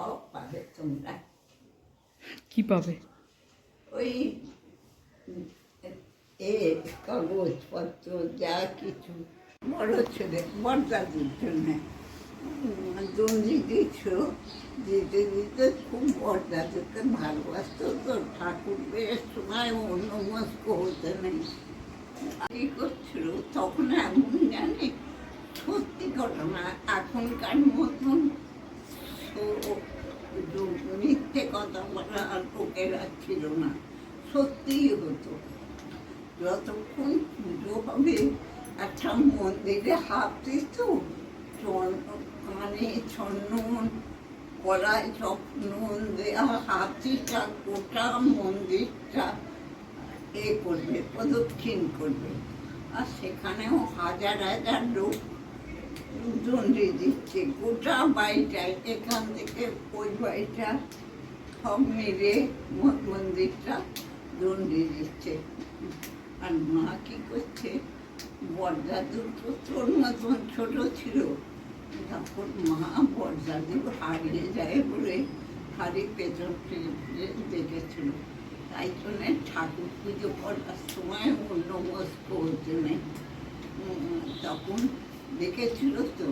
সব পাবে তোমরা কি পাবে ওই এ কাগজপত্র যা কিছু বড় ছেলে বরদাদির জন্য দঞ্জি দিচ্ছিল দিতে দিতে খুব ভালোবাসতো তো ঠাকুর বেশ সময় অন্যমস্ক হতে নেই কি করছিল তখন এমন জানি সত্যি ঘটনা এখনকার মতন মিথ্যে কথা বলা আর ছিল না। সত্যিই হতো। যতক্ষণ পুজো হবে, একটা মন্দিরে হাত দিত কানে দেওয়া হাতিটা গোটা মন্দিরটা এ করবে, প্রদক্ষিণ করবে। আর সেখানেও হাজার হাজার লোক দণ্ডি দিচ্ছে। গোটা বাড়িটায় এখান থেকে ওই বাড়িটা সব মিলে ম- মন্দিরটা দণ্ডি দিচ্ছে। আর মা কি করছে? বরদাদু তো তোর মতন ছোট ছিল। তারপর মা বরদাদু হারিয়ে যায় বলে হারি পেছন ফিরে ফিরে দেখেছিল। তাই জন্যে ঠাকুর পুজো করার সময় অন্য মস্ক হতে নেই তখন দেখেছিল তো।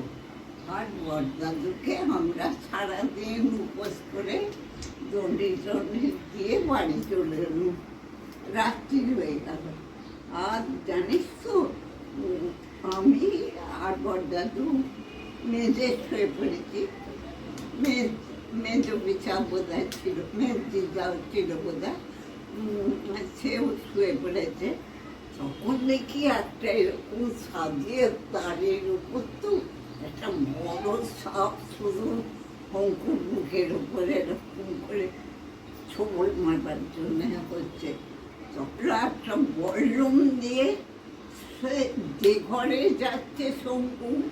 আর বরদাদুকে আমরা সারাদিন উপোস করে দণ্ডি টন্ডি দিয়ে বাড়ি চলে এলুম। রাত্রি হয়ে গেল। আর জানিস তো আমি আর বরদাদু মেজে শুয়ে পড়েছি। মেজ মেজ বিছা বোধহয় ছিল মেজ দিদাও ছিল উম, সেও শুয়ে পড়েছে। তখন দেখি একটা এরকম সাজিয়ে তারের উপর তো একটা বড় সাপ শুধু শঙ্কুর মুখের উপরে এরকম করে ছবল মারবার জন্য হচ্ছে তখন একটা বললুম দিয়ে সে যে ঘরে যাচ্ছে শঙ্কু,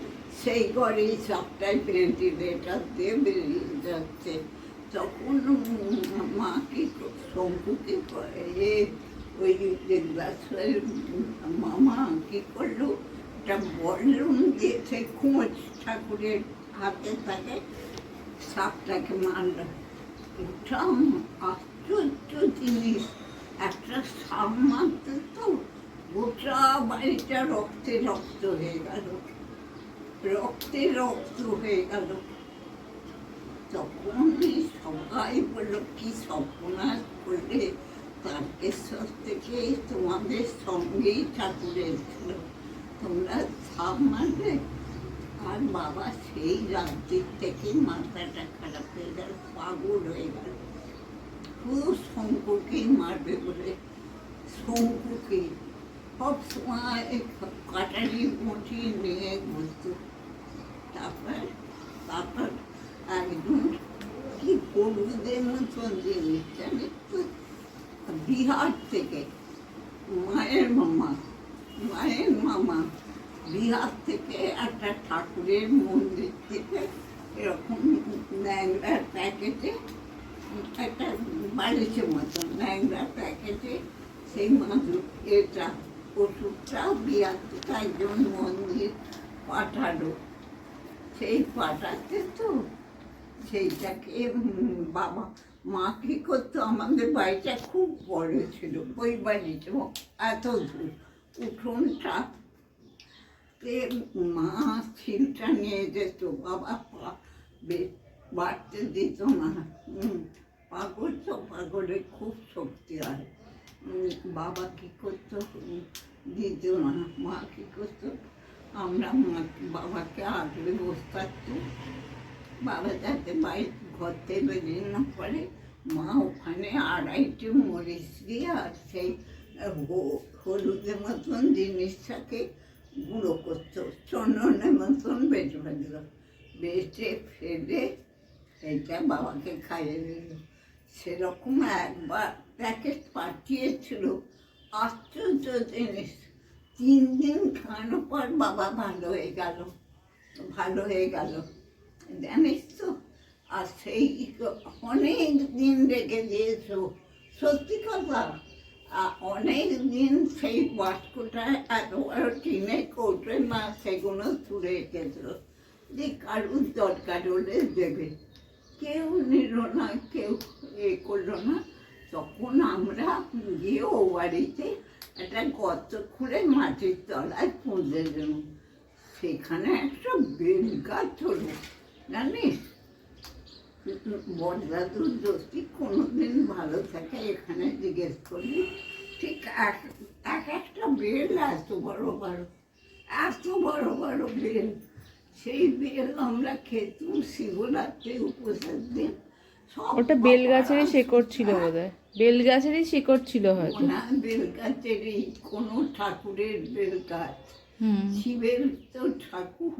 সেই ঘরেই সবটাই ভেন্টিলেটার দিয়ে বেরিয়ে যাচ্ছে। তখন উম মা কি ক- শঙ্কু কি করে এ ওই দেবদাসের মামা কি করল একটা বললুম দিয়েছে খোঁজ ঠাকুরের হাতে থাকে সাপটাকে মারল এটা আশ্চর্য জিনিস একটা সাপ মারতে তো গোটা বাড়িটা রক্তে রক্ত হয়ে গেল রক্তে রক্ত হয়ে গেল তখন সবাই বলল কি সর্বনাশ করলে তারকেশ্বর থেকে তোমাদের সঙ্গেই ঠাকুর এসেছিল তোমরা সাপ মারবে আর বাবা সেই রাত্রির থেকে মাথাটা খারাপ হয়ে গেল, পাগল হয়ে গেল। খুব শঙ্কুকেই মারবে বলে শঙ্কুকে সব সময় কাটারি মুঠি নিয়ে ঘুরতো। তারপর তারপর একজন কি হলুদের মতন জিনিস জানিস তো বিহার থেকে মায়ের মামা মায়ের মামা বিহার থেকে একটা ঠাকুরের মন্দির থেকে এরকম ন্যাংরার প্যাকেটে একটা বালিশের মতো ন্যাংরার প্যাকেটে সেই মাদুর এটা ওষুধটা বিহার থেকে একজন মন্দির পাঠালো। সেই পাঠাতে তো সেইটাকে বাবা মা কি করতো, আমাদের বাড়িটা খুব বড় ছিল, ওই বাড়িটা এত দূর, উঠোনটা মা ছিলটা নিয়ে যেত, বাবা পা বাড়তে দিত না। পাগল তো পাগলের খুব শক্তি হয়। বাবা কি করতো? দিত না, মা কি করতো? আমরা মা বাবাকে আগলে বসতাম। বাবা যাতে বাড়ি ঘর থেকে বেরিয়ে না পড়ে, মা ওখানে আড়াইটি মরিচ দিয়ে আর সেই হলুদের মতন জিনিসটাকে গুঁড়ো করতো, চন্দনের মতন বেটে ফেলল বেটে ফেলে সেইটা বাবাকে খাইয়ে দিল। সেরকম একবার প্যাকেট পাঠিয়েছিল। আশ্চর্য জিনিস। তিন দিন খাওয়ানোর পর বাবা ভালো হয়ে গেল, ভালো হয়ে গেল। জানিস তো আর সেই অনেক দিন রেখে দিয়েছ। সত্যি কথা আর অনেক দিন সেই বাস্কটা এত বড় টিনের কৌটোয় মা সেগুলো তুলে রেখেছিল। যে কারুর দরকার হলে দেবে। কেউ নিল না, কেউ এ করল না। তখন আমরা গিয়ে ও বাড়িতে একটা গর্ত খুঁড়ে মাটির তলায় পুঁতে দিল সেখানে একটা বেল গাছ হলো, জানিস? বড়দাদুর দোষী কোনোদিন ভালো থাকে এখানে জিজ্ঞেস করলি ঠিক এক এক একটা বেল এত বড় বড় এত বড় বড় বেল সেই বেল আমরা খেতুম শিবরাত্রি উপোসের দিন ওটা বেল গাছেরই শেকড় ছিল বোধহয়। বেল গাছেরই শেকড় ছিল হয়তো। না বেল গাছেরই কোনো ঠাকুরের বেল গাছ হুম। শিবের তো ঠাকুর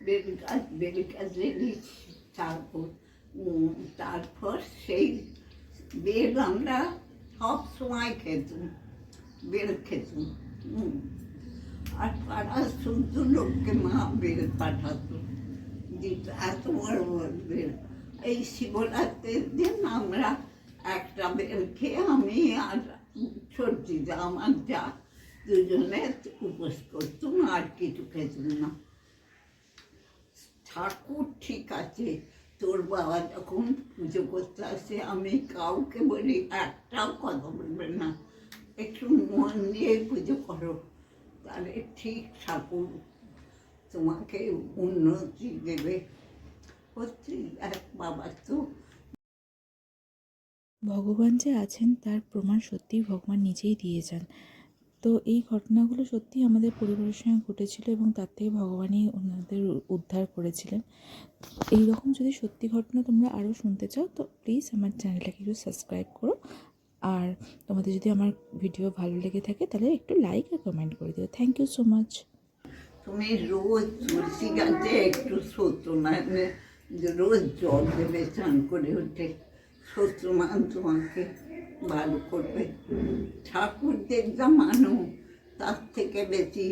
বেল গাছ বেল গাছেরই ঠাকুর তারপর সেই বেল আমরা সব সময় খেতুম, বেল খেতুম আর পাড়া শুদ্ধ লোককে মা বেল পাঠাতো এত বড় বড় বেল। এই শিবরাত্রির দিন আমরা একটা বেল খেয়ে আমি আর সর্দিদা আমার যা দুজনে উপোস করতুম আর কিছু খেতুম না। ঠাকুর ঠিক আছে তোর বাবা যখন পুজো করতে আসে, আমি কাউকে বলি, একটাও কথা বলবে না। একটু মন দিয়ে পুজো করো। তাহলে ঠিক ঠাকুর তোমাকে উন্নতি দেবে। সত্যি এক বাবা তো ভগবান যে আছেন, তার প্রমাণ সত্যিই ভগবান নিজেই দিয়ে যান। তো এই ঘটনাগুলো সত্যিই আমাদের পরিবারের সঙ্গে ঘটেছিল এবং তার থেকে ভগবানই ওনাদের উদ্ধার করেছিলেন। এই রকম যদি সত্যি ঘটনা তোমরা আরও শুনতে চাও, তো প্লিজ আমার চ্যানেলটাকে একটু সাবস্ক্রাইব করো। আর তোমাদের যদি আমার ভিডিও ভালো লেগে থাকে, তাহলে একটু লাইক আর কমেন্ট করে দিও। থ্যাংক ইউ সো মাচ তুমি রোজ তুলসী গাছে একটু সত্যমান রোজ জল দেবে চান করে উঠে সত্যমান তোমাকে। ভালো করবে। ঠাকুর দেখলাম মানুষ তার থেকে বেশি